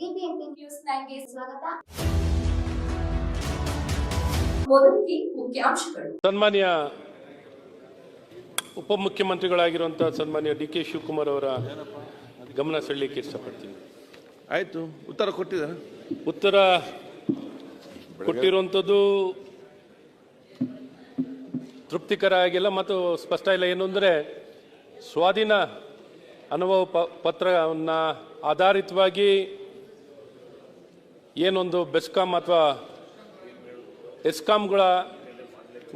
BBMP news ನೈನ್ಗೆ ಸ್ವಾಗತ. ಮೊದಲಿಗೆ ಮುಖ್ಯಾಂಶಗಳು. ಸನ್ಮಾನ್ಯ ಉಪಮುಖ್ಯಮಂತ್ರಿಗಳಾಗಿರುವಂತಹ ಸನ್ಮಾನ್ಯ ಡಿ ಕೆ ಶಿವಕುಮಾರ್ ಅವರ ಗಮನ ಸೆಳಲಿಕ್ಕೆ ಇಷ್ಟಪಡ್ತೀನಿ. ಆಯ್ತು ಉತ್ತರ ಕೊಟ್ಟಿದ ಉತ್ತರ ಕೊಟ್ಟಿರುವಂಥದ್ದು ತೃಪ್ತಿಕರ ಆಗಿಲ್ಲ ಮತ್ತು ಸ್ಪಷ್ಟ ಇಲ್ಲ. ಏನು ಅಂದರೆ ಸ್ವಾಧೀನ ಅನುಭವ ಪ ಪತ್ರವನ್ನು ಆಧಾರಿತವಾಗಿ ಏನೊಂದು ಬೆಸ್ಕಾಮ್ ಅಥವಾ ಎಸ್ಕಾಮ್ಗಳ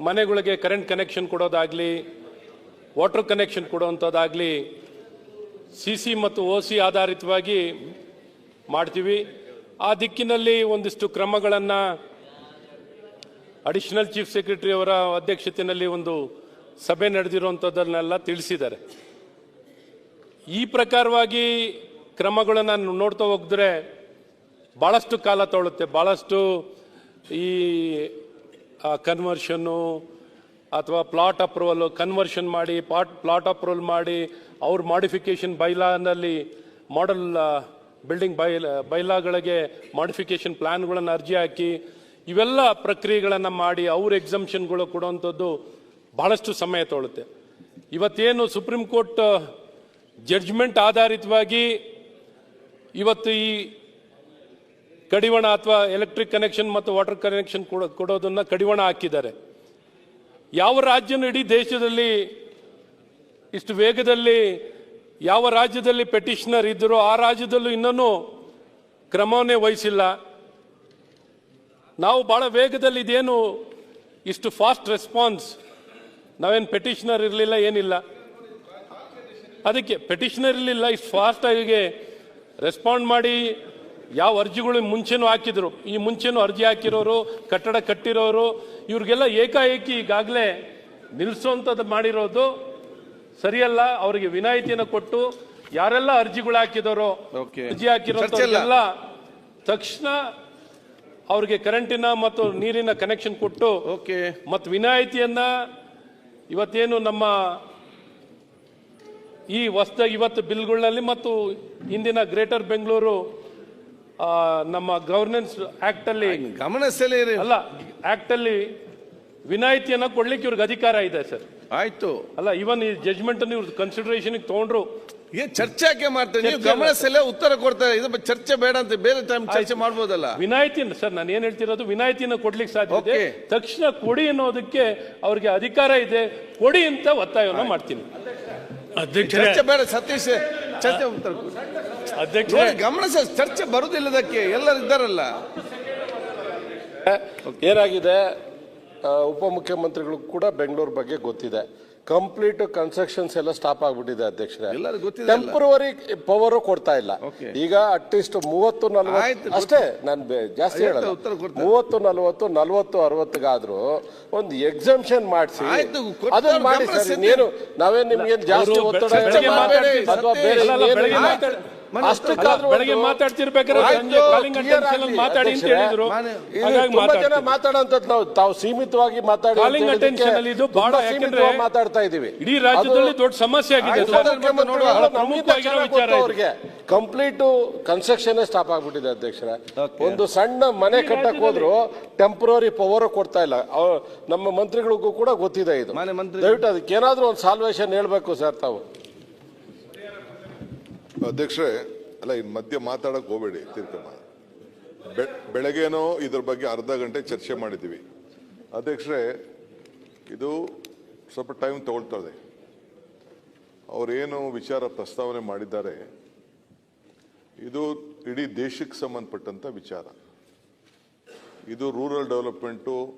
ಮನೆಗಳಿಗೆ ಕರೆಂಟ್ ಕನೆಕ್ಷನ್ ಕೊಡೋದಾಗಲಿ, ವಾಟರ್ ಕನೆಕ್ಷನ್ ಕೊಡುವಂಥದ್ದಾಗಲಿ, ಸಿ ಸಿ ಮತ್ತು ಒ ಸಿ ಆಧಾರಿತವಾಗಿ ಮಾಡ್ತೀವಿ. ಆ ದಿಕ್ಕಿನಲ್ಲಿ ಒಂದಿಷ್ಟು ಕ್ರಮಗಳನ್ನು ಅಡಿಷನಲ್ ಚೀಫ್ ಸೆಕ್ರೆಟರಿ ಅವರ ಅಧ್ಯಕ್ಷತೆಯಲ್ಲಿ ಒಂದು ಸಭೆ ನಡೆದಿರುವಂಥದ್ದನ್ನೆಲ್ಲ ತಿಳಿಸಿದ್ದಾರೆ. ಈ ಪ್ರಕಾರವಾಗಿ ಕ್ರಮಗಳನ್ನು ನೋಡ್ತಾ ಹೋಗಿದ್ರೆ ಭಾಳಷ್ಟು ಕಾಲ ತೊಳುತ್ತೆ ಭಾಳಷ್ಟು ಈ ಕನ್ವರ್ಷನ್ನು ಅಥವಾ ಪ್ಲಾಟ್ ಅಪ್ರೂವಲ್ ಕನ್ವರ್ಷನ್ ಮಾಡಿ ಪಾಟ್ ಪ್ಲಾಟ್ ಅಪ್ರೂವಲ್ ಮಾಡಿ, ಅವ್ರ ಮಾಡಿಫಿಕೇಷನ್ ಬೈಲಾನಲ್ಲಿ ಮಾಡಲ್ ಬಿಲ್ಡಿಂಗ್ ಬೈ ಬೈಲಾಗಳಿಗೆ ಮಾಡಿಫಿಕೇಷನ್ ಪ್ಲ್ಯಾನ್ಗಳನ್ನು ಅರ್ಜಿ ಹಾಕಿ, ಇವೆಲ್ಲ ಪ್ರಕ್ರಿಯೆಗಳನ್ನು ಮಾಡಿ ಅವ್ರ ಎಕ್ಸಮ್ಷನ್ಗಳು ಕೊಡುವಂಥದ್ದು ಭಾಳಷ್ಟು ಸಮಯ ತೊಳುತ್ತೆ. ಇವತ್ತೇನು ಸುಪ್ರೀಂ ಕೋರ್ಟ್ ಜಡ್ಜ್ಮೆಂಟ್ ಆಧಾರಿತವಾಗಿ ಇವತ್ತು ಈ ಕಡಿವಾಣ ಅಥವಾ ಎಲೆಕ್ಟ್ರಿಕ್ ಕನೆಕ್ಷನ್ ಮತ್ತು ವಾಟರ್ ಕನೆಕ್ಷನ್ ಕೊಡೋ, ಕೊಡೋದನ್ನ ಕಡಿವಾಣ ಹಾಕಿದ್ದಾರೆ. ಯಾವ ರಾಜ್ಯನೂ ಇಡೀ ದೇಶದಲ್ಲಿ ಇಷ್ಟು ವೇಗದಲ್ಲಿ ಯಾವ ರಾಜ್ಯದಲ್ಲಿ ಪೆಟಿಷನರ್ ಇದ್ದರೋ ಆ ರಾಜ್ಯದಲ್ಲೂ ಇನ್ನೂ ಕ್ರಮವನ್ನೇ ವಹಿಸಿಲ್ಲ. ನಾವು ಬಹಳ ವೇಗದಲ್ಲಿ ಇದೇನು ಇಷ್ಟು ಫಾಸ್ಟ್ ರೆಸ್ಪಾನ್ಸ್ ನಾವೇನು ಪೆಟಿಷನರ್ ಇರಲಿಲ್ಲ, ಏನಿಲ್ಲ. ಅದಕ್ಕೆ ಪೆಟಿಷನರ್ ಇರಲಿಲ್ಲ, ಇಷ್ಟು ಫಾಸ್ಟ್ ಆಗಿ ರೆಸ್ಪಾಂಡ್ ಮಾಡಿ ಯಾವ ಅರ್ಜಿಗಳು ಮುಂಚೆನೂ ಹಾಕಿದ್ರು ಈ ಮುಂಚೆನೂ ಅರ್ಜಿ ಹಾಕಿರೋರು ಕಟ್ಟಡ ಕಟ್ಟಿರೋರು ಇವ್ರಿಗೆಲ್ಲ ಏಕಾಏಕಿ ಈಗಾಗಲೇ ನಿಲ್ಲಿಸುವಂಥದ್ದು ಮಾಡಿರೋದು ಸರಿಯಲ್ಲ ಅವರಿಗೆ ವಿನಾಯಿತಿಯನ್ನು ಕೊಟ್ಟು ಯಾರೆಲ್ಲ ಅರ್ಜಿಗಳು ಹಾಕಿದಾರೋ. ಅರ್ಜಿ. ಹಾಕಿರೋಲ್ಲ ತಕ್ಷಣ ಅವ್ರಿಗೆ ಕರೆಂಟಿನ ಮತ್ತು ನೀರಿನ ಕನೆಕ್ಷನ್ ಕೊಟ್ಟು ಓಕೆ ಮತ್ತು ವಿನಾಯಿತಿಯನ್ನ ಇವತ್ತೇನು ನಮ್ಮ ಈ ಹೊಸದಾಗಿ ಇವತ್ತು ಬಿಲ್ಗಳಲ್ಲಿ ಮತ್ತು ಇಂದಿನ ಗ್ರೇಟರ್ ಬೆಂಗಳೂರು ನಮ್ಮ ಗವರ್ನೆನ್ಸ್ ಆಕ್ಟ್ ಅಲ್ಲಿ ಗಮನಿಸಲಿ ಅಲ್ಲ ಆಕ್ಟ್ ಅಲ್ಲಿ ವಿನಾಯಿತಿಯನ್ನ ಕೊಡ್ಲಿಕ್ಕೆ ಇವ್ರಿಗೆ ಅಧಿಕಾರ ಇದೆ ಸರ್. ಆಯ್ತು. ಅಲ್ಲ ಇವನ್ ಈ ಜಜ್ಮೆಂಟ್ ಅನ್ನು ಇವ್ರದ್ದು ಕನ್ಸಿಡರೇಷನ್ ತಗೊಂಡ್ರು. ಏನ್ ಚರ್ಚೆ ಯಾಕೆ ಮಾಡ್ತಾರೆ ನೀವು ಚರ್ಚೆ ಗಮನ ಸೆಲೆ ಉತ್ತರ ಕೊಡ್ತಾರೆ ಇದು ಚರ್ಚೆ ಬೇಡ ಅಂತ ಬೇರೆ ಟೈಮ್ ಚರ್ಚೆ ಮಾಡ್ಬೋದಲ್ಲ? ವಿನಾಯಿತಿ ಸರ್ ನಾನು ಏನ್ ಹೇಳ್ತಿರೋದು? ವಿನಾಯಿತಿಯನ್ನು ಕೊಡ್ಲಿಕ್ಕೆ ಸಾಧ್ಯ ಇದೆ. ತಕ್ಷಣ ಕೊಡಿ ಅನ್ನೋದಕ್ಕೆ ಅವ್ರಿಗೆ ಅಧಿಕಾರ ಇದೆ. ಕೊಡಿ ಅಂತ ಒತ್ತಾಯವನ್ನು ಮಾಡ್ತೀನಿ. ಚರ್ಚೆ ಬೇಡ ಸತೀಶ್. ಚರ್ಚೆ ಉತ್ತರ ನೋಡಿ ಗಮನ ಚರ್ಚೆ ಎಲ್ಲರೂ ಇದ್ದಾರಲ್ಲ. ಏನಾಗಿದೆ? ಉಪ ಮುಖ್ಯಮಂತ್ರಿಗಳು ಕೂಡ ಬೆಂಗಳೂರು ಬಗ್ಗೆ ಗೊತ್ತಿದೆ. ಕಂಪ್ಲೀಟ್ ಕನ್ಸ್ಟ್ರಕ್ಷನ್ಸ್ ಎಲ್ಲ ಸ್ಟಾಪ್ ಆಗ್ಬಿಟ್ಟಿದೆ ಅಧ್ಯಕ್ಷರೇ. ಎಲ್ಲರಿಗೂ ಗೊತ್ತಿದೆ ಅಲ್ಲ. ಟೆಂಪ್ರವರಿ ಪವರ್ ಕೊಡ್ತಾ ಇಲ್ಲ. ಈಗ ಅಟ್ಲೀಸ್ಟ್ ಮೂವತ್ತು ನಲ್ವತ್ತು. ಅಷ್ಟೇ ನಾನು ಜಾಸ್ತಿ ಹೇಳ ಹೇಳಲ್ಲ. ಮೂವತ್ತು ನಲ್ವತ್ತು ನಲ್ವತ್ತು ಅರವತ್ತಿಗಾದ್ರೂ ಒಂದು ಎಕ್ಸಂಪ್ಷನ್ ಮಾಡಿಸಿ. ಅದನ್ನ ಮಾಡಿ ಸರ್. ಇನ್ನೇನು ನಾವೇನ್ ನಿಮ್ಗೆ ಜಾಸ್ತಿ ಒತ್ತಡ ಅಥವಾ ಬೇರೆ ಅಷ್ಟಕ್ಕಾದ್ರೂ ಬೆಳಗ್ಗೆ ಮಾತಾಡ್ತಿರ್ಬೇಕಾದ್ರೆ ಸಂಜೆ ಕಾಲಿಂಗ್ ಅಟೆನ್ಷನ್ ಮಾತಾಡಿ ಅಂತ. ಹೇಳಿದ್ರು ಹಾಗಾಗಿ ತುಂಬಾ ಜನ ಮಾತಾಡ್ತೀನಿ. ಮಾತಾಡೋಂಥದ್ದು ನಾವು ತಾವು ಸೀಮಿತವಾಗಿ ಮಾತಾಡಿ ಅಂತ Calling ಅಲ್ಲಿ ಇದು ಬಹಳ ಯಾಕಂದ್ರೆ ಮಾತಾಡ್ತಾ ಇದೀವಿ ಇಡೀ ರಾಜ್ಯದಲ್ಲಿ ದೊಡ್ಡ ಸಮಸ್ಯೆ ಆಗಿದೆ. ಬಹಳ ಪ್ರಮುಖವಾಗಿರೋ ವಿಚಾರ ಇದು. ಅವ್ರಿಗೆ ಕಂಪ್ಲೀಟ್ ಕನ್ಸ್ಟ್ರಕ್ಷನ್ ಸ್ಟಾಪ್ ಆಗ್ಬಿಟ್ಟಿದೆ ಅಧ್ಯಕ್ಷರ ಒಂದು ಸಣ್ಣ ಮನೆ ಕಟ್ಟಕ್ ಹೋದ್ರು ಟೆಂಪ್ರವರಿ ಪವರ್ ಕೊಡ್ತಾ ಇಲ್ಲ ನಮ್ಮ ಮಂತ್ರಿಗಳಿಗೂ ಕೂಡ ಗೊತ್ತಿದೆ ಇದು ದಯವಿಟ್ಟು ಅದಕ್ಕೆ ಏನಾದ್ರೂ ಒಂದು ಸಾಲ್ವೇಶನ್ ಹೇಳ್ಬೇಕು ಸರ್ ತಾವು ಅಧ್ಯಕ್ಷರೇ, ಅಲ್ಲ ಇನ್ನು ಮಧ್ಯೆ ಮಾತಾಡಕ್ ಹೋಗಬೇಡಿ ತೀರ್ಕಮ್ಮ ಬೆ- ಬೆಳಗ್ಗೆನೋ ಇದ್ರ ಬಗ್ಗೆ ಅರ್ಧ ಗಂಟೆ ಚರ್ಚೆ ಮಾಡಿದ್ದೀವಿ. ಅಧ್ಯಕ್ಷರೇ, ಇದು ಸ್ವಲ್ಪ ಟೈಮ್ ತಗೊಳ್ತದೆ. ಅವರೇನು ವಿಚಾರ ಪ್ರಸ್ತಾವನೆ ಮಾಡಿದ್ದಾರೆ, ಇದು ಇಡೀ ದೇಶಕ್ಕೆ ಸಂಬಂಧಪಟ್ಟಂಥ ವಿಚಾರ. ಇದು ರೂರಲ್ ಡೆವಲಪ್ಮೆಂಟು,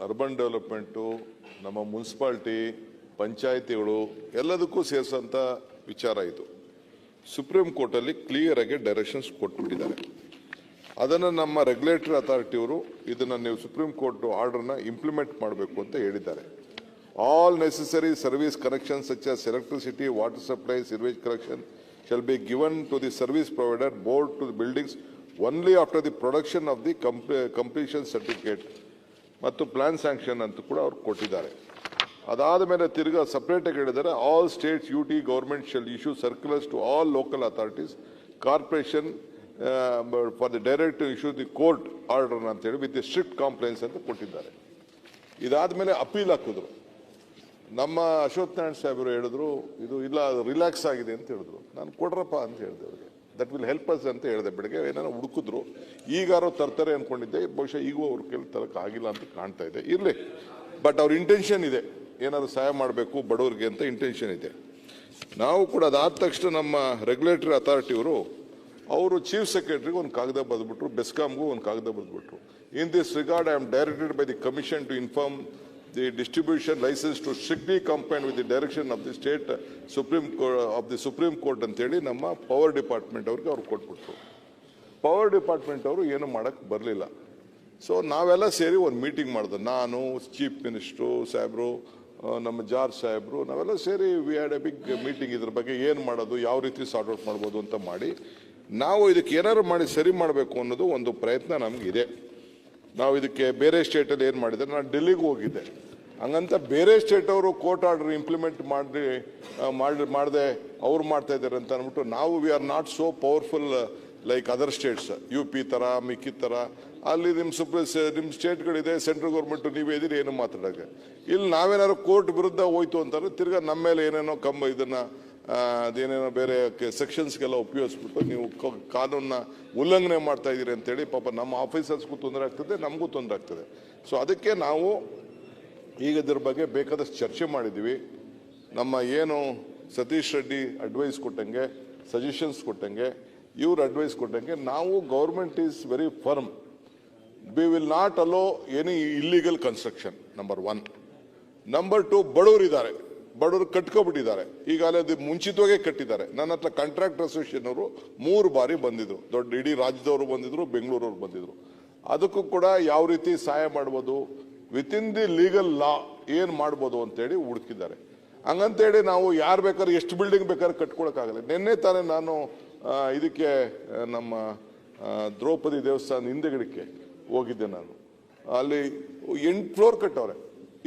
ಅರ್ಬನ್ ಡೆವಲಪ್ಮೆಂಟು, ನಮ್ಮ ಮುನ್ಸಿಪಾಲ್ಟಿ, ಪಂಚಾಯಿತಿಗಳು, ಎಲ್ಲದಕ್ಕೂ ಸೇರಿಸೋಂಥ ವಿಚಾರ ಇದು. ಸುಪ್ರೀಂ ಕೋರ್ಟಲ್ಲಿ ಕ್ಲಿಯರ್ ಆಗಿ ಡೈರೆಕ್ಷನ್ಸ್ ಕೊಟ್ಬಿಟ್ಟಿದ್ದಾರೆ. ಅದನ್ನು ನಮ್ಮ ರೆಗ್ಯುಲೇಟರಿ ಅಥಾರಿಟಿಯವರು ಇದನ್ನು ನೀವು ಸುಪ್ರೀಂ ಕೋರ್ಟ್ ಆರ್ಡರ್ನ ಇಂಪ್ಲಿಮೆಂಟ್ ಮಾಡಬೇಕು ಅಂತ ಹೇಳಿದ್ದಾರೆ. All necessary service connection such as electricity water supply sewage connection shall be given to the service provider board to the buildings only after the production of the completion certificate ಮತ್ತು plan sanction ಅಂತ ಕೂಡ ಅವ್ರು ಕೊಟ್ಟಿದ್ದಾರೆ. ಅದಾದ ಮೇಲೆ ತಿರ್ಗಾ separate ಆಗಿ ಹೇಳಿದ್ದಾರೆ all states U T government shall issue circulars to all local authorities corporation for the direct issue the court order ಅಂತೇಳಿ ವಿತ್ ದಿ ಸ್ಟ್ರಿಕ್ಟ್ ಕಾಂಪ್ಲೈನ್ಸ್ ಅಂತ ಕೊಟ್ಟಿದ್ದಾರೆ. ಇದಾದ ಮೇಲೆ ಅಪೀಲ್ ಹಾಕಿದ್ರು. ನಮ್ಮ ಅಶೋಕ್ ನಾರಾಯಣ ಸಾಹೇಬರು ಹೇಳಿದ್ರು, ಇದು ಇಲ್ಲ ರಿಲ್ಯಾಕ್ಸ್ ಆಗಿದೆ ಅಂತ ಹೇಳಿದ್ರು. ನಾನು ಕೊಡ್ರಪ್ಪ ಅಂತ ಹೇಳಿದೆ ಅವ್ರಿಗೆ. ದಟ್ ವಿಲ್ ಹೆಲ್ಪ್ ಅಸ್ ಅಂತ ಹೇಳಿದೆ ಬೆಳಗ್ಗೆ. ಏನಾರು ಹುಡುಕಿದ್ರು, ಈಗಾರೋ ತರ್ತಾರೆ ಅಂದ್ಕೊಂಡಿದ್ದೆ ಬಹುಶಃ ಈಗೂ ಅವ್ರ ಕೆಲ ತರಕ್ಕೆ ಆಗಿಲ್ಲ ಅಂತ ಕಾಣ್ತಾ ಇದೆ. ಇರಲಿ. ಬಟ್ ಅವ್ರ ಇಂಟೆನ್ಷನ್ ಇದೆ. ಏನಾದ್ರು ಸಹಾಯ ಮಾಡಬೇಕು ಬಡವರಿಗೆ ಅಂತ ಇಂಟೆನ್ಷನ್ ಇದೆ. ನಾವು ಕೂಡ ಅದಾದ ತಕ್ಷಣ ನಮ್ಮ ರೆಗ್ಯುಲೇಟರಿ ಅಥಾರಿಟಿಯವರು ಅವರು ಚೀಫ್ ಸೆಕ್ರೆಟರಿಗೆ ಒಂದು ಕಾಗದ ಬರೆದ್ಬಿಟ್ರು ಬೆಸ್ಕಾಮ್ಗೂ ಒಂದು ಕಾಗದ ಬರೆದ್ಬಿಟ್ರು. In this regard I am directed by the commission to inform the distribution license to strictly the with the direction of the state supreme of the supreme court ಅಂತೇಳಿ ನಮ್ಮ ಪವರ್ ಡಿಪಾರ್ಟ್ಮೆಂಟ್ ಅವ್ರಿಗೆ ಅವ್ರು ಕೊಟ್ಬಿಟ್ರು. Power department ಅವರು ಏನು ಮಾಡೋಕ್ಕೆ ಬರಲಿಲ್ಲ. So ನಾವೆಲ್ಲ ಸೇರಿ ಒಂದು ಮೀಟಿಂಗ್ ಮಾಡಿದ್ರು ನಾನು ಚೀಫ್ ಮಿನಿಸ್ಟ್ರು ಸಾಹೇಬರು ನಮ್ಮ ಜಾರ್ ಸಾಹೇಬರು, ನಾವೆಲ್ಲ ಸೇರಿ we had a big meeting ಇದ್ರ ಬಗ್ಗೆ ಏನು ಮಾಡೋದು, ಯಾವ ರೀತಿ ಸಾರ್ಟ್ ಔಟ್ ಮಾಡ್ಬೋದು ಅಂತ ಮಾಡಿ, ನಾವು ಇದಕ್ಕೆ ಏನಾದ್ರು ಮಾಡಿ ಸರಿ ಮಾಡಬೇಕು ಅನ್ನೋದು ಒಂದು ಪ್ರಯತ್ನ ನಮಗಿದೆ. ನಾವು ಇದಕ್ಕೆ ಬೇರೆ ಸ್ಟೇಟಲ್ಲಿ ಏನು ಮಾಡಿದ್ದಾರೆ ನಾನು ಡೆಲ್ಲಿಗೆ ಹೋಗಿದ್ದೆ. ಹಂಗಂತ ಬೇರೆ ಸ್ಟೇಟ್ ಅವರು ಕೋರ್ಟ್ ಆರ್ಡರ್ ಇಂಪ್ಲಿಮೆಂಟ್ ಮಾಡಿ ಮಾಡಿ ಮಾಡದೆ ಅವ್ರು ಮಾಡ್ತಾ ಇದ್ದಾರೆ ಅಂತ ಅಂದ್ಬಿಟ್ಟು ನಾವು we are not so powerful like other states U P ಥರ ಮಿಕ್ಕಿ ಥರ ಅಲ್ಲಿ ನಿಮ್ಮ ಸುಪ್ರ ನಿಮ್ಮ ಸ್ಟೇಟ್ಗಳಿದೆ ಸೆಂಟ್ರಲ್ ಗೌರ್ಮೆಂಟು ನೀವೇ ಇದ್ದೀರಿ ಏನು ಮಾತಾಡೋಕ್ಕೆ. ಇಲ್ಲಿ ನಾವೇನಾದ್ರು ಕೋರ್ಟ್ ವಿರುದ್ಧ ಹೋಯ್ತು ಅಂತಾರೆ ತಿರ್ಗಾ ನಮ್ಮ ಮೇಲೆ ಏನೇನೋ ಕಂಬ ಇದನ್ನ ಅದೇನೇನೋ ಬೇರೆ ಸೆಕ್ಷನ್ಸ್ಗೆಲ್ಲ ಉಪಯೋಗಿಸ್ಬಿಟ್ಟು ನೀವು ಕಾನೂನ ಕಾನೂನನ್ನ ಉಲ್ಲಂಘನೆ ಮಾಡ್ತಾ ಇದ್ದೀರಿ ಅಂತೇಳಿ ಪಾಪ ನಮ್ಮ ಆಫೀಸರ್ಸ್ಗೂ ತೊಂದರೆ ಆಗ್ತದೆ, ನಮಗೂ ತೊಂದರೆ ಆಗ್ತದೆ. ಸೊ ಅದಕ್ಕೆ ನಾವು ಈಗ ಇದ್ರ ಬಗ್ಗೆ ಬೇಕಾದಷ್ಟು ಚರ್ಚೆ ಮಾಡಿದ್ದೀವಿ ನಮ್ಮ ಏನು ಸತೀಶ್ ರೆಡ್ಡಿ ಅಡ್ವೈಸ್ ಕೊಟ್ಟಂಗೆ ಸಜೆಷನ್ಸ್ ಕೊಟ್ಟಂಗೆ, ಇವ್ರು ಅಡ್ವೈಸ್ ಕೊಟ್ಟಂಗೆ ನಾವು government is very firm we will not allow any illegal construction number one number two ಬಡವರಿದ್ದಾರೆ ಬಡವರು ಕಟ್ಕೊಬಿಟ್ಟಿದ್ದಾರೆ. ಈಗಾಗಲೇ ಅದು ಮುಂಚಿತವಾಗೇ ಕಟ್ಟಿದ್ದಾರೆ. ನನ್ನ ಹತ್ರ ಕಾಂಟ್ರಾಕ್ಟ್ ಅಸೋಸಿಯೇಷನ್ ಅವರು ಮೂರು ಬಾರಿ ಬಂದಿದ್ರು. ದೊಡ್ಡ ಇಡೀ ರಾಜ್ಯದವರು ಬಂದಿದ್ರು, ಬೆಂಗಳೂರವ್ರು ಬಂದಿದ್ರು. ಅದಕ್ಕೂ ಕೂಡ ಯಾವ ರೀತಿ ಸಹಾಯ ಮಾಡ್ಬೋದು ವಿತಿನ್ ದಿ ಲೀಗಲ್ ಲಾ ಏನು ಮಾಡ್ಬೋದು ಅಂತೇಳಿ ಹುಡುಕಿದ್ದಾರೆ. ಹಂಗಂತೇಳಿ ನಾವು ಯಾರು ಬೇಕಾದ್ರೆ ಎಷ್ಟು ಬಿಲ್ಡಿಂಗ್ ಬೇಕಾದ್ರೆ ಕಟ್ಕೊಳಕ್ಕಾಗಲ್ಲ. ನಿನ್ನೆ ತಾನೇ ನಾನು ಇದಕ್ಕೆ, ನಮ್ಮ ದ್ರೌಪದಿ ದೇವಸ್ಥಾನ ಹಿಂದೆಗಡಕ್ಕೆ ಹೋಗಿದ್ದೆ ನಾನು. ಅಲ್ಲಿ ಎಂಟು ಫ್ಲೋರ್ ಕಟ್ಟವ್ರೆ.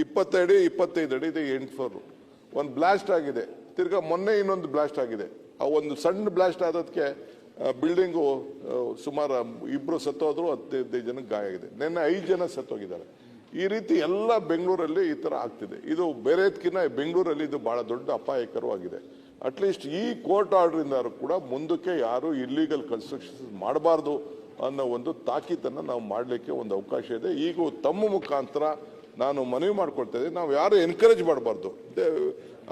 ಇಪ್ಪತ್ತಡಿ ಇಪ್ಪತ್ತೈದು ಅಡಿ ಇದೆ ಎಂಟು ಫ್ಲೋರು ಒಂದು ಬ್ಲಾಸ್ಟ್ ಆಗಿದೆ. ತಿರ್ಗಾ ಮೊನ್ನೆ ಇನ್ನೊಂದು ಬ್ಲಾಸ್ಟ್ ಆಗಿದೆ. ಆ ಒಂದು ಸಣ್ಣ ಬ್ಲಾಸ್ಟ್ ಆದದಕ್ಕೆ ಬಿಲ್ಡಿಂಗು ಸುಮಾರು ಇಬ್ಬರು ಸತ್ತೋದ್ರು, ಹದಿನೈದು ಜನಕ್ಕೆ ಗಾಯ ಆಗಿದೆ. ನಿನ್ನೆ ಐದು ಜನ ಸತ್ತೋಗಿದ್ದಾರೆ. ಈ ರೀತಿ ಎಲ್ಲ ಬೆಂಗಳೂರಲ್ಲಿ ಈ ಥರ ಆಗ್ತಿದೆ. ಇದು ಬೇರೆದಕ್ಕಿಂತ ಬೆಂಗಳೂರಲ್ಲಿ ಇದು ಭಾಳ ದೊಡ್ಡ ಅಪಾಯಕರವಾಗಿದೆ. ಅಟ್ಲೀಸ್ಟ್ ಈ ಕೋರ್ಟ್ ಆರ್ಡ್ರಿಂದ ಕೂಡ ಮುಂದಕ್ಕೆ ಯಾರು ಇಲ್ಲೀಗಲ್ ಕನ್ಸ್ಟ್ರಕ್ಷನ್ ಮಾಡಬಾರ್ದು. ಅನ್ನೋ ಒಂದು ತಾಕೀತನ್ನು ನಾವು ಮಾಡಲಿಕ್ಕೆ ಒಂದು ಅವಕಾಶ ಇದೆ. ಈಗ ತಮ್ಮ ಮುಖಾಂತರ ನಾನು ಮನವಿ ಮಾಡ್ಕೊಳ್ತಾ ನಾವು ಯಾರು ಎನ್ಕರೇಜ್ ಮಾಡಬಾರ್ದು.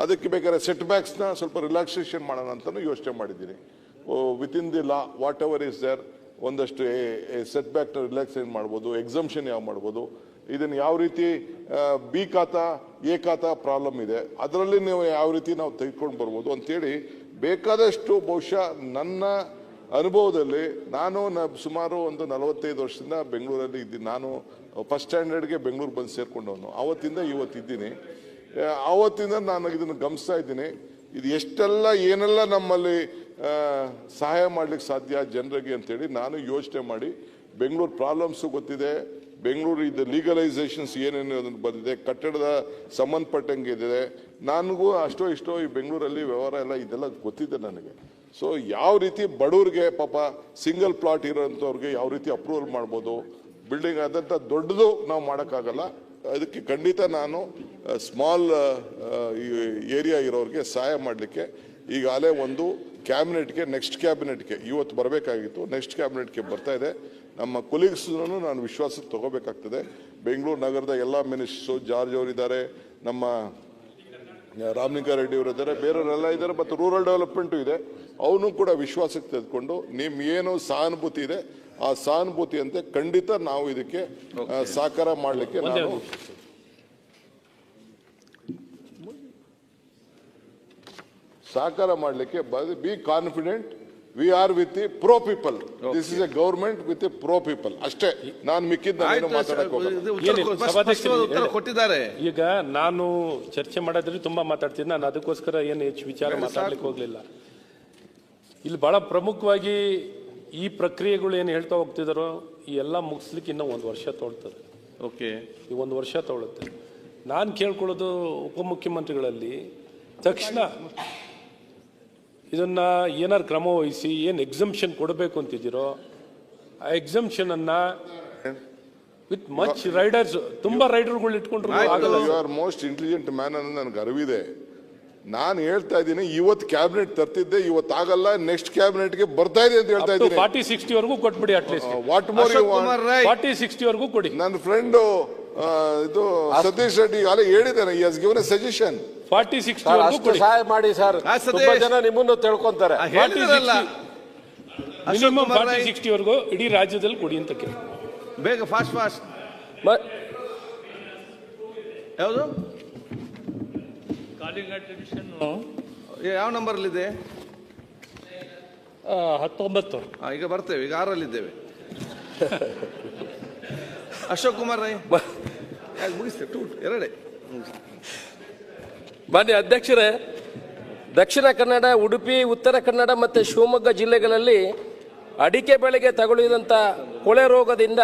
ಅದಕ್ಕೆ ಬೇಕಾದ್ರೆ ಸೆಟ್ ಬ್ಯಾಕ್ಸ್ನ ಸ್ವಲ್ಪ ರಿಲ್ಯಾಕ್ಸೇಷನ್ ಮಾಡೋಣ ಅಂತಲೂ ಯೋಚನೆ ಮಾಡಿದ್ದೀನಿ. Within the law whatever is there ಒಂದಷ್ಟು ಸೆಟ್ ಬ್ಯಾಕ್ನ ರಿಲ್ಯಾಕ್ಸೇಷನ್ ಮಾಡ್ಬೋದು ಎಕ್ಸಮ್ಷನ್ ಯಾವ ಮಾಡ್ಬೋದು, ಇದನ್ನು ಯಾವ ರೀತಿ ಬಿ ಖಾತ ಎ ಖಾತ ಪ್ರಾಬ್ಲಮ್ ಇದೆ, ಅದರಲ್ಲಿ ನೀವು ಯಾವ ರೀತಿ ನಾವು ತೆಗೆದುಕೊಂಡು ಬರ್ಬೋದು ಅಂತೇಳಿ ಬೇಕಾದಷ್ಟು ಬಹುಶಃ ನನ್ನ ಅನುಭವದಲ್ಲಿ ನಾನು ನ- ಸುಮಾರು ಒಂದು ನಲವತ್ತೈದು ವರ್ಷದಿಂದ ಬೆಂಗಳೂರಲ್ಲಿ ಇದ್ದೀನಿ. ನಾನು ಫಸ್ಟ್ ಸ್ಟ್ಯಾಂಡರ್ಡ್ಗೆ ಬೆಂಗಳೂರು ಬಂದು ಸೇರಿಕೊಂಡವನು. ಅವತ್ತಿಂದ ಇವತ್ತಿದ್ದೀನಿ ಆವತ್ತಿಂದ ನಾನು ಇದನ್ನು ಗಮನಿಸ್ತಾ ಇದ್ದೀನಿ. ಇದು ಎಷ್ಟೆಲ್ಲ, ಏನೆಲ್ಲ ನಮ್ಮಲ್ಲಿ ಸಹಾಯ ಮಾಡ್ಲಿಕ್ಕೆ ಸಾಧ್ಯ ಜನರಿಗೆ ಅಂತೇಳಿ ನಾನು ಯೋಚನೆ ಮಾಡಿ, ಬೆಂಗಳೂರು ಪ್ರಾಬ್ಲಮ್ಸು ಗೊತ್ತಿದೆ, ಬೆಂಗಳೂರು ಇದು ಲೀಗಲೈಸೇಷನ್ಸ್ ಏನೇನು ಅದನ್ನು ಬಂದಿದೆ, ಕಟ್ಟಡದ ಸಂಬಂಧಪಟ್ಟಂಗೆ ಇದೆ. ನನಗೂ ಅಷ್ಟೋ ಇಷ್ಟೋ ಈ ಬೆಂಗಳೂರಲ್ಲಿ ವ್ಯವಹಾರ ಎಲ್ಲ ಇದೆಲ್ಲ ಗೊತ್ತಿದೆ ನನಗೆ. ಸೊ ಯಾವ ರೀತಿ ಬಡವ್ರಿಗೆ ಪಾಪ ಸಿಂಗಲ್ ಪ್ಲಾಟ್ ಇರೋಂಥವ್ರಿಗೆ ಯಾವ ರೀತಿ ಅಪ್ರೂವಲ್ ಮಾಡ್ಬೋದು? ಬಿಲ್ಡಿಂಗ್ ಆದಂಥ ದೊಡ್ಡದು ನಾವು ಮಾಡೋಕ್ಕಾಗಲ್ಲ. ಅದಕ್ಕೆ ಖಂಡಿತ ನಾನು ಸ್ಮಾಲ್ ಏರಿಯಾ ಇರೋರಿಗೆ ಸಹಾಯ ಮಾಡಲಿಕ್ಕೆ ಈಗಾಗಲೇ ಒಂದು ಕ್ಯಾಬಿನೆಟ್ಗೆ ನೆಕ್ಸ್ಟ್ ಕ್ಯಾಬಿನೆಟ್ಗೆ ಇವತ್ತು ಬರಬೇಕಾಗಿತ್ತು. ನೆಕ್ಸ್ಟ್ ಕ್ಯಾಬಿನೆಟ್ಗೆ ಬರ್ತಾ ಇದೆ. ನಮ್ಮ ಕೊಲೀಗ್ಸ್ನೂ ನಾನು ವಿಶ್ವಾಸ ತಗೋಬೇಕಾಗ್ತದೆ. ಬೆಂಗಳೂರು ನಗರದ ಎಲ್ಲ ಮಿನಿಸ್ಟ್ರು ಜಾರ್ಜ್ ಅವರಿದ್ದಾರೆ. ನಮ್ಮ ರಾಮಲಿಂಗಾರೆಡ್ಡಿ ಅವರು ಇದ್ದಾರೆ ಬೇರೆಯವರೆಲ್ಲ ಇದ್ದಾರೆ ಮತ್ತು ರೂರಲ್ ಡೆವಲಪ್ಮೆಂಟು ಇದೆ ಅವನು ಕೂಡ ವಿಶ್ವಾಸಕ್ಕೆ ತೆಗೆದುಕೊಂಡು ನಿಮ್ ಏನು ಸಹಾನುಭೂತಿ ಇದೆ ಆ ಸಹಾನುಭೂತಿಯಂತೆ ಖಂಡಿತ ನಾವು ಇದಕ್ಕೆ ಸಾಕಾರ ಮಾಡಲಿಕ್ಕೆ ನಾವು. ಸಹಕಾರ ಮಾಡಲಿಕ್ಕೆ be confident we are with the pro people this is a government with a pro people ಅಷ್ಟೇ ನಾನು ಮಿಕ್ಕಿದ್ದ ಏನು ಆಯ್ತು ಮಾತಾಡಕ್ ಹೋಗಲ್ಲ ಇದು ಉತ್ತರ ಏನಿಲ್ಲ, ಕೊ- ಸಭಾಧ್ಯಕ್ಷರು ಸ್ಪಷ್ಟವಾದ ಉತ್ತರ ಹೇಳಿ. ಕೊಟ್ಟಿದ್ದಾರೆ. ಈಗ ನಾನು ಚರ್ಚೆ ಮಾಡೋದ್ರಲ್ಲಿ ತುಂಬಾ ಮಾತಾಡ್ತೀನಿ. ನಾನು ಅದಕ್ಕೋಸ್ಕರ ಏನು ಹೆಚ್ಚು ವಿಚಾರ ಮಾತಾಡ್ಲಿಕ್ಕೆ ಹೋಗ್ಲಿಲ್ಲ. ಇಲ್ಲಿ ಬಹಳ ಪ್ರಮುಖವಾಗಿ ಈ ಪ್ರಕ್ರಿಯೆಗಳು ಏನು ಹೇಳ್ತಾ ಹೋಗ್ತಿದಾರೋ ಈ ಎಲ್ಲ ಮುಗಿಸ್ಲಿಕ್ಕೆ ಇನ್ನೂ ಒಂದು ವರ್ಷ ತೊಳ್ತದೆ. ಓಕೆ. ಈ ಒಂದು ವರ್ಷ ತೊಗೊಳುತ್ತೆ ನಾನು ಕೇಳ್ಕೊಳ್ಳೋದು ಉಪಮುಖ್ಯಮಂತ್ರಿಗಳಲ್ಲಿ ತಕ್ಷಣ ಇದನ್ನ ಏನಾರು ಕ್ರಮ ವಹಿಸಿ ಏನು ಎಕ್ಸಮ್ಷನ್ ಕೊಡಬೇಕು ಅಂತಿದ್ದೀರೋ ಆ ಎಕ್ಸಮ್ಷನ್ ಅನ್ನ ವಿತ್ ಮಚ್ ರೈಡರ್ಸ್ ತುಂಬಾ ರೈಡರ್ಗಳು ಇಟ್ಕೊಂಡ್ರು ಆಗಲ್ಲ. You are most intelligent man ಅನ್ನೋ ನನಗೆ ಅರಿವಿದೆ. ನಾನು ಹೇಳ್ತಾ ಇದ್ದೀನಿ ಇವತ್ತು ಕ್ಯಾಬಿನೆಟ್ ತರ್ತಿದ್ದೆ ಇವತ್ತು ಆಗಲ್ಲ ನೆಕ್ಸ್ಟ್ ಕ್ಯಾಬಿನೆಟ್ಗೆ ಬರ್ತಾ ಇದೆ ಅಂತ ಹೇಳ್ತಾ ಇದ್ದೀನಿ. ಫಾರ್ಟಿ ಸಿಕ್ಸ್ಟಿ ವರೆಗೂ ಕೊಟ್ಬಿಡಿ at least what more you forty sixty ವರ್ಗೂ ಕೊಡಿ. ನನ್ನ ಫ್ರೆಂಡು ಇದು ಸತೀಶ್ ರೆಡ್ಡಿ ಅಲ್ಲೇ ಹೇಳಿದ್ದಾನೆ ಈ has given a suggestion forty sir ವರ್ಗೂ ಅಷ್ಟು ಸಹಾಯ ಮಾಡಿ ಸರ್. ತುಂಬಾ ಜನ ನಿಮ್ಮನ್ನು ತಿಳ್ಕೊಂತಾರೆ. ಹೇಳಿದ್ರಲ್ಲ. Ashok minimum Kumar forty Rai sixty ಇಡೀ ರಾಜ್ಯದಲ್ಲಿ ಕೊಡಿ ಅಂತ ಕೇಳಿ. ಬೇಗ ಫಾಸ್ಟ್ ಫಾಸ್ಟ್. ಮ- ಯಾವುದು? ಯಾವ ನಂಬರಲ್ಲಿದೆ? ಹತ್ತೊಂಬತ್ತು. ಆ, ಈಗ ಬರ್ತೇವೆ ಈಗ ಆರಲ್ಲಿದ್ದೇವೆ. ಅಶೋಕ್ ಕುಮಾರ್ ರೈ ಯಾಕೆ ಮುಗಿಸ್ತೇವೆ ಟೂ ಎರಡೇ. ಮಾನ್ಯ ಅಧ್ಯಕ್ಷರೇ, ದಕ್ಷಿಣ ಕನ್ನಡ, ಉಡುಪಿ, ಉತ್ತರ ಕನ್ನಡ ಮತ್ತು ಶಿವಮೊಗ್ಗ ಜಿಲ್ಲೆಗಳಲ್ಲಿ ಅಡಿಕೆ ಬೆಳೆಗೆ ತಗುಲಿದಂಥ ಕೊಳೆ ರೋಗದಿಂದ